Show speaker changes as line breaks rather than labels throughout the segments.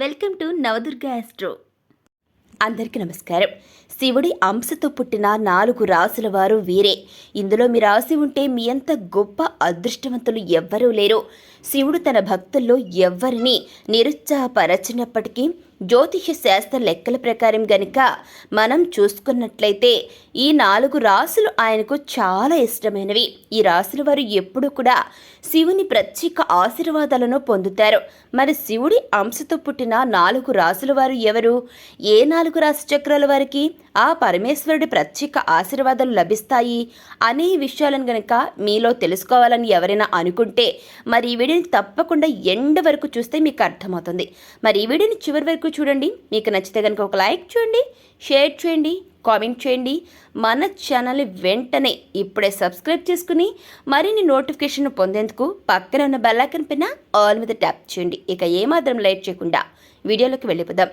Welcome to Navadurga astro అందరికీ నమస్కారం. శివుడి అంశతో పుట్టిన నాలుగు రాసుల వారు వీరే. ఇందులో మీ రాసి ఉంటే మీ అంత గొప్ప అదృష్టవంతులు ఎవ్వరూ లేరు. శివుడు తన భక్తుల్లో ఎవ్వరిని నిరుత్సాహపరచినప్పటికీ జ్యోతిష శాస్త్ర లెక్కల ప్రకారం గనుక మనం చూసుకున్నట్లయితే ఈ నాలుగు రాసులు ఆయనకు చాలా ఇష్టమైనవి. ఈ రాసుల వారు ఎప్పుడు కూడా శివుని ప్రత్యేక ఆశీర్వాదాలను పొందుతారు. మరి శివుడి అంశతో పుట్టిన నాలుగు రాసుల వారు ఎవరు? ఏ నాలుగు రాశి చక్రాల వారికి? ఆ పరమేశ్వరుడి ప్రత్యేక ఆశీర్వాదాలు లభిస్తాయి అనే విషయాలను గనక మీలో తెలుసుకోవాలని ఎవరైనా అనుకుంటే మరి ఈ వీడియోని తప్పకుండా ఎండ్ వరకు చూస్తే మీకు అర్థమవుతుంది. మరి ఈ వీడియోని చివరి వరకు చూడండి. మీకు నచ్చితే కనుక ఒక లైక్ చేయండి షేర్ చేయండి కామెంట్ చేయండి. మన ఛానల్ని వెంటనే ఇప్పుడే సబ్స్క్రైబ్ చేసుకుని మరిన్ని నోటిఫికేషన్ పొందేందుకు పక్కన ఉన్న బెల్ ఐకన్ పైన ఆల్ మీద ట్యాప్ చేయండి. ఇక ఏమాత్రం లైట్ చేయకుండా వీడియోలోకి వెళ్ళిపోదాం.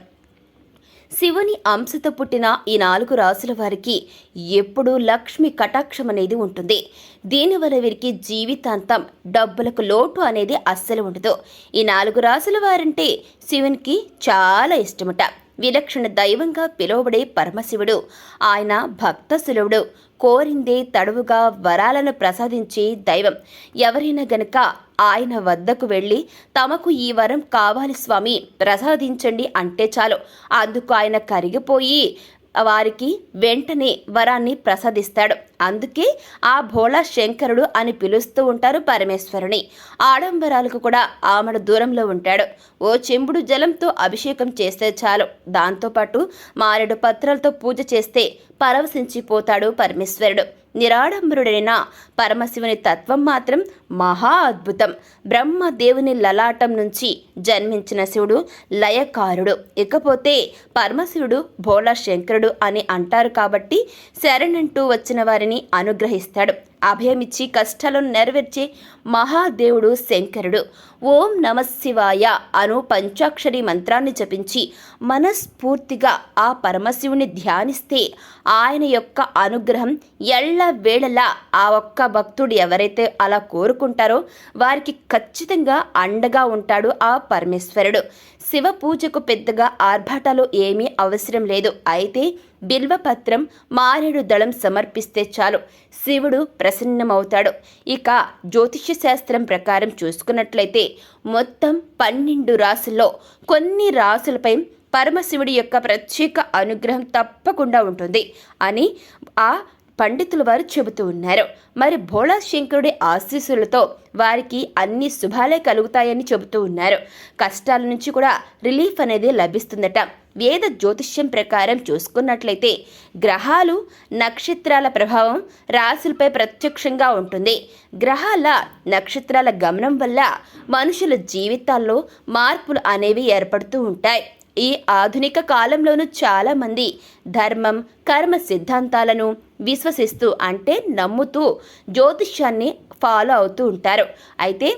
శివుని అంశతో పుట్టిన ఈ నాలుగు రాసుల వారికి ఎప్పుడూ లక్ష్మి కటాక్షం అనేది ఉంటుంది. దీనివల్ల వీరికి జీవితాంతం డబ్బులకు లోటు అనేది అస్సలు ఉండదు. ఈ నాలుగు రాసుల వారంటే శివునికి చాలా ఇష్టమట. విలక్షణ దైవంగా పిలువబడే పరమశివుడు ఆయన భక్త సులువుడు కోరిందే తడువుగా వరాలను ప్రసాదించే దైవం. ఎవరైనా గనక ఆయన వద్దకు వెళ్ళి తమకు ఈ వరం కావాలి స్వామి ప్రసాదించండి అంటే చాలు. అందుకు ఆయన కరిగిపోయి వారికి వెంటనే వరాన్ని ప్రసాదిస్తాడు. అందుకే ఆ భోళా శంకరుడు అని పిలుస్తూ ఉంటారు పరమేశ్వరుని. ఆడంబరాలకు కూడా ఆమెడు దూరంలో ఉంటాడు. ఓ చెంబుడు జలంతో అభిషేకం చేస్తే చాలు. దాంతోపాటు మారెడు పత్రాలతో పూజ చేస్తే పరవశించిపోతాడు పరమేశ్వరుడు. నిరాడంబరుడైన పరమశివుని తత్వం మాత్రం మహా అద్భుతం. బ్రహ్మ దేవుని లలాటం నుంచి జన్మించిన శివుడు లయకారుడు. ఇకపోతే పరమశివుడు భోళా శంకరుడు అని అంటారు కాబట్టి శరణంటూ వచ్చిన వారిని అనుగ్రహిస్తాడు. అభయమిచ్చి కష్టాలను నెరవేర్చే మహాదేవుడు శంకరుడు. ఓం నమ శివాయ అను పంచాక్షరి మంత్రాన్ని జపించి మనస్ఫూర్తిగా ఆ పరమశివుని ధ్యానిస్తే ఆయన యొక్క అనుగ్రహం ఎళ్ళ వేళలా ఆ ఒక్క భక్తుడు ఎవరైతే అలా కోరుకుంటారో వారికి ఖచ్చితంగా అండగా ఉంటాడు ఆ పరమేశ్వరుడు. శివ పూజకు పెద్దగా ఆర్భాటాలు ఏమీ అవసరం లేదు. అయితే బిల్వపత్రం మారేడు దళం సమర్పిస్తే చాలు. శివుడు ప్రసన్నమవుతాడు. ఇక జ్యోతిష్య శాస్త్రం ప్రకారం చూసుకున్నట్లయితే మొత్తం పన్నెండు రాసుల్లో కొన్ని రాసులపై పరమశివుడి యొక్క ప్రత్యేక అనుగ్రహం తప్పకుండా ఉంటుంది. అని ఆ పండితుల వారు చెబుతూ ఉన్నారు. మరి భోళా శంకరుడి ఆశీస్సులతో వారికి అన్ని శుభాలే కలుగుతాయని చెబుతూ ఉన్నారు. కష్టాల నుంచి కూడా రిలీఫ్ అనేది లభిస్తుందట. వేద జ్యోతిష్యం ప్రకారం చూసుకున్నట్లయితే గ్రహాలు నక్షత్రాల ప్రభావం రాశులపై ప్రత్యక్షంగా ఉంటుంది. గ్రహాల నక్షత్రాల గమనం వల్ల మనుషుల జీవితాల్లో మార్పులు అనేవి ఏర్పడుతూ ఉంటాయి. ఈ ఆధునిక కాలంలోనూ చాలామంది ధర్మం కర్మ సిద్ధాంతాలను విశ్వసిస్తూ అంటే నమ్ముతూ జ్యోతిష్యాన్ని ఫాలో అవుతూ ఉంటారు. అయితే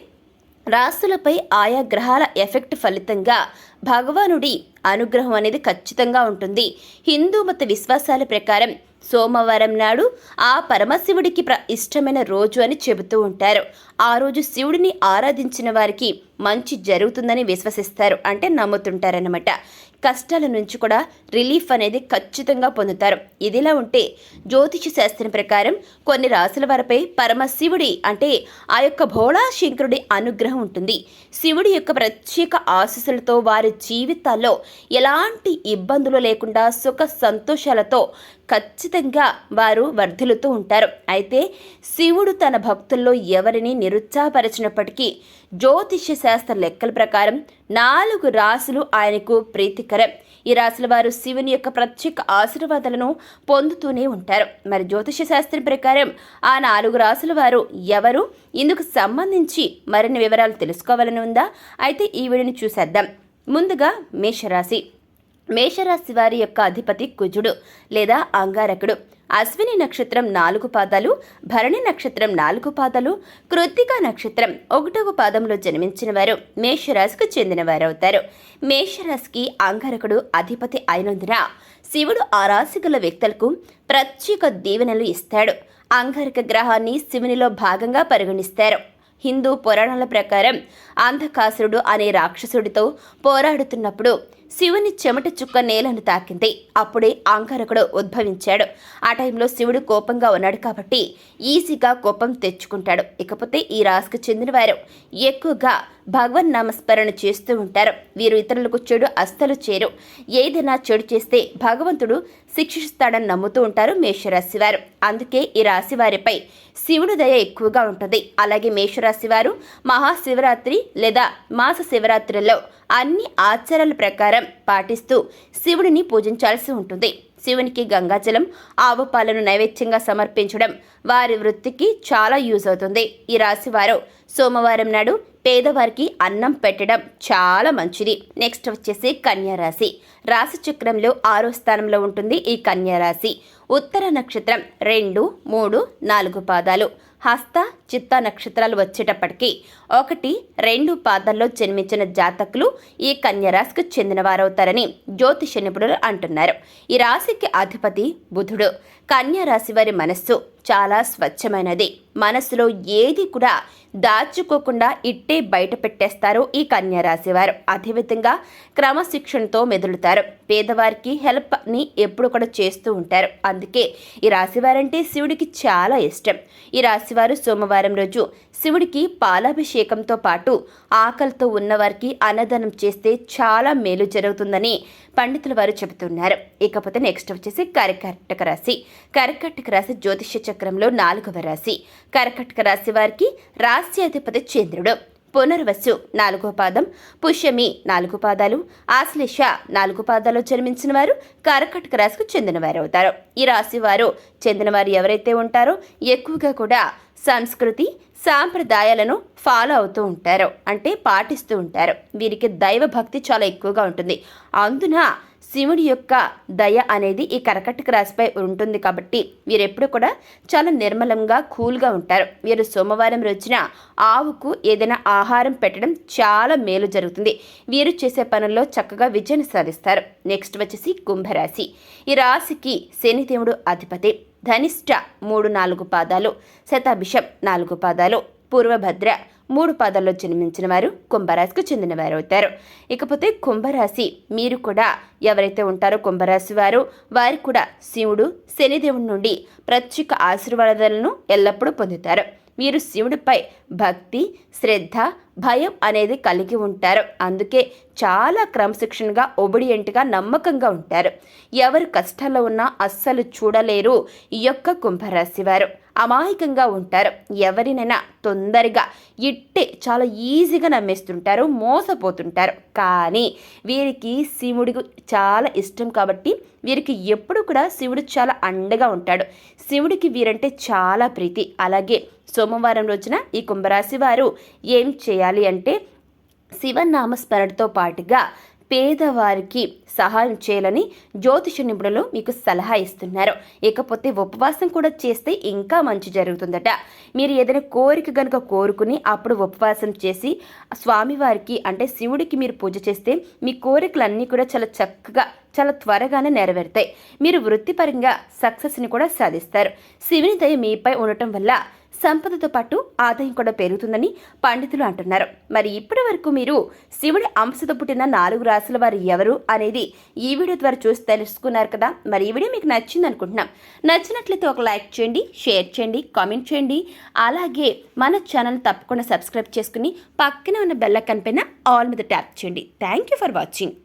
రాశులపై ఆయా గ్రహాల ఎఫెక్ట్ ఫలితంగా భగవానుడి అనుగ్రహం అనేది ఖచ్చితంగా ఉంటుంది. హిందూ మత విశ్వాసాల ప్రకారం సోమవారం నాడు ఆ పరమశివుడికి ప్ర ఇష్టమైన రోజు అని చెబుతూ ఉంటారు. ఆ రోజు శివుడిని ఆరాధించిన వారికి మంచి జరుగుతుందని విశ్వసిస్తారు అంటే నమ్ముతుంటారనమాట కష్టాల నుంచి కూడా రిలీఫ్ అనేది ఖచ్చితంగా పొందుతారు. ఇదిలా ఉంటే జ్యోతిష శాస్త్రం ప్రకారం కొన్ని రాసుల వారిపై పరమశివుడి అంటే ఆ యొక్క భోళా శంకరుడి అనుగ్రహం ఉంటుంది. శివుడి యొక్క ప్రత్యేక ఆశీస్సులతో వారి జీవితాల్లో ఎలాంటి ఇబ్బందులు లేకుండా సుఖ సంతోషాలతో ఖచ్చితంగా వారు వర్ధిల్లుతూ ఉంటారు. అయితే శివుడు తన భక్తుల్లో ఎవరిని నిరుత్సాహపరచినప్పటికీ జ్యోతిష్య శాస్త్ర లెక్కల ప్రకారం నాలుగు రాసులు ఆయనకు ప్రీతికరం. ఈ రాశుల వారు శివుని యొక్క ప్రత్యేక ఆశీర్వాదాలను పొందుతూనే ఉంటారు. మరి జ్యోతిష శాస్త్రం ప్రకారం ఆ నాలుగు రాసుల వారు ఎవరు? ఇందుకు సంబంధించి మరిన్ని వివరాలు తెలుసుకోవాలని ఉందా? అయితే ఈ వీడియోని చూసేద్దాం. ముందుగా మేషరాశి. మేషరాశి వారి యొక్క అధిపతి కుజుడు లేదా అంగారకుడు. అశ్విని నక్షత్రం నాలుగు పాదాలు భరణి నక్షత్రం నాలుగు పాదాలు కృత్తిక నక్షత్రం ఒకటవ పాదంలో జన్మించిన వారు మేషరాశికి చెందినవారవుతారు. మేషరాశికి అంగారకుడు అధిపతి అయినందున శివుడు ఆ రాశి గల వ్యక్తులకు ప్రత్యేక దీవెనలు ఇస్తాడు. అంగారక గ్రహాన్ని శివునిలో భాగంగా పరిగణిస్తారు. హిందూ పురాణాల ప్రకారం అంధకాసురుడు అనే రాక్షసుడితో పోరాడుతున్నప్పుడు శివుని చెమట చుక్క నేలను తాకింది. అప్పుడే ఆంకారకుడు ఉద్భవించాడు. ఆ టైంలో శివుడు కోపంగా ఉన్నాడు కాబట్టి ఈజీగా కోపం తెచ్చుకుంటాడు. ఇకపోతే ఈ రాశికి చెందిన వారు ఎక్కువగా భగవన్ నామస్మరణ చేస్తూ ఉంటారు. వీరు ఇతరులకు చెడు అస్సలు చేరు. ఏదైనా చెడు చేస్తే భగవంతుడు శిక్షిస్తాడని నమ్ముతూ ఉంటారు మేషరాశి వారు. అందుకే ఈ రాశి వారిపై శివుడు దయ ఎక్కువగా ఉంటుంది. అలాగే మేషరాశి వారు మహాశివరాత్రి లేదా మాస శివరాత్రిలో అన్ని ఆచారాల ప్రకారం పాటిస్తూ శివుడిని పూజించాల్సి ఉంటుంది. శివునికి గంగాజలం ఆవు పాలను నైవేద్యంగా సమర్పించడం వారి వృత్తికి చాలా యూజ్ అవుతుంది. ఈ రాశి వారు సోమవారం నాడు పేదవారికి అన్నం పెట్టడం చాలా మంచిది. నెక్స్ట్ వచ్చేసి కన్యారాశి రాశి. రాశి చక్రంలో ఆరో స్థానంలో ఉంటుంది ఈ కన్యారాశి ఉత్తర నక్షత్రం రెండు మూడు నాలుగు పాదాలు. హస్త చిత్త నక్షత్రాలు వచ్చేటప్పటికీ ఒకటి రెండు పాదాల్లో జన్మించిన జాతకులు ఈ కన్యరాశికి చెందినవారవుతారని జ్యోతిష నిపుణులు అంటున్నారు. ఈ రాశికి అధిపతి బుధుడు. కన్యా రాశి వారి మనస్సు చాలా స్వచ్ఛమైనది. మనస్సులో ఏది కూడా దాచుకోకుండా ఇట్టే బయట పెట్టేస్తారు ఈ కన్యా రాశివారు అదేవిధంగా క్రమశిక్షణతో మెదులుతారు. పేదవారికి హెల్ప్ని ఎప్పుడు కూడా చేస్తూ ఉంటారు. అందుకే ఈ రాశివారంటే శివుడికి చాలా ఇష్టం. ఈ రాశివారు సోమవారం రోజు శివుడికి పాలాభిషేకంతో పాటు ఆకలితో ఉన్నవారికి అన్నదానం చేస్తే చాలా మేలు జరుగుతుందని పండితుల వారు చెబుతున్నారు. ఇకపోతే నెక్స్ట్ వచ్చేసి కర్కటక రాశి. కర్కటక రాశి జ్యోతిష చక్రంలో నాలుగవ రాశి. కర్కటక రాశి వారికి రాశ్యాధిపతి చంద్రుడు. పునర్వసు నాలుగో పాదం పుష్యమి నాలుగు పాదాలు ఆశ్లేష నాలుగు పాదాలు జన్మించిన వారు కర్కటక రాశికి చెందినవారు అవుతారు ఈ రాశి వారు చెందినవారు ఎవరైతే ఉంటారో ఎక్కువగా కూడా సంస్కృతి సాంప్రదాయాలను ఫాలో అవుతూ ఉంటారు. అంటే పాటిస్తూ ఉంటారు. వీరికి దైవ భక్తి చాలా ఎక్కువగా ఉంటుంది. అందున శివుడి యొక్క దయ అనేది ఈ కరకట్టక రాశిపై ఉంటుంది కాబట్టి వీరెప్పుడు కూడా చాలా నిర్మలంగా కూల్గా ఉంటారు. వీరు సోమవారం రోజున ఆవుకు ఏదైనా ఆహారం పెట్టడం చాలా మేలు జరుగుతుంది. వీరు చేసే పనుల్లో చక్కగా విజయం సాధిస్తారు. నెక్స్ట్ వచ్చేసి కుంభరాశి. ఈ రాశికి శనిదేవుడు అధిపతి. ధనిష్ట మూడు నాలుగు పాదాలు శతాభిషం నాలుగు పాదాలు పూర్వభద్ర మూడు పాదాల్లో జన్మించిన వారు కుంభరాశికి చెందినవారు అవుతారు ఇకపోతే కుంభరాశి మీరు కూడా ఎవరైతే ఉంటారో కుంభరాశి వారు వారు కూడా శివుడు శనిదేవుడి నుండి ప్రత్యేక ఆశీర్వాదాలను ఎల్లప్పుడూ పొందుతారు. మీరు శివుడిపై భక్తి శ్రద్ధ భయం అనేది కలిగి ఉంటారు. అందుకే చాలా క్రమశిక్షణగా ఒబిడియంట్గా నమ్మకంగా ఉంటారు. ఎవరు కష్టాల్లో ఉన్నా అస్సలు చూడలేరు ఈ యొక్క కుంభరాశి వారు. అమాయకంగా ఉంటారు. ఎవరినైనా తొందరగా ఇట్టే చాలా ఈజీగా నమ్మేస్తుంటారు మోసపోతుంటారు. కానీ వీరికి శివుడి చాలా ఇష్టం కాబట్టి వీరికి ఎప్పుడు కూడా శివుడు చాలా అండగా ఉంటాడు. శివుడికి వీరంటే చాలా ప్రీతి. అలాగే సోమవారం రోజున ఈ కుంభరాశి వారు ఏం చేయాలి అంటే శివనామస్మరణతో పాటుగా పేదవారికి సహాయం చేయాలని జ్యోతిష నిపుణులు మీకు సలహా ఇస్తున్నారు. ఇకపోతే ఉపవాసం కూడా చేస్తే ఇంకా మంచి జరుగుతుందట. మీరు ఏదైనా కోరిక గనుక కోరుకుని అప్పుడు ఉపవాసం చేసి స్వామివారికి అంటే శివుడికి మీరు పూజ చేస్తే మీ కోరికలన్నీ కూడా చాలా చక్కగా చాలా త్వరగానే నెరవేరుతాయి. మీరు వృత్తిపరంగా సక్సెస్ని కూడా సాధిస్తారు. శివుని దయ మీపై ఉండటం వల్ల సంపదతో పాటు ఆదాయం కూడా పెరుగుతుందని పండితులు అంటున్నారు. మరి ఇప్పటి వరకు మీరు శివుడి అంశతో పుట్టిన నాలుగు రాశుల వారు ఎవరు అనేది ఈ వీడియో ద్వారా చూసి తెలుసుకున్నారు కదా. మరి ఈ వీడియో మీకు నచ్చింది అనుకుంటున్నాం. నచ్చినట్లయితే ఒక లైక్ చేయండి షేర్ చేయండి కామెంట్ చేయండి. అలాగే మన ఛానల్ తప్పకుండా సబ్స్క్రైబ్ చేసుకుని పక్కన ఉన్న బెల్ల పైన ఆల్ మీద ట్యాప్ చేయండి. Thank you for watching.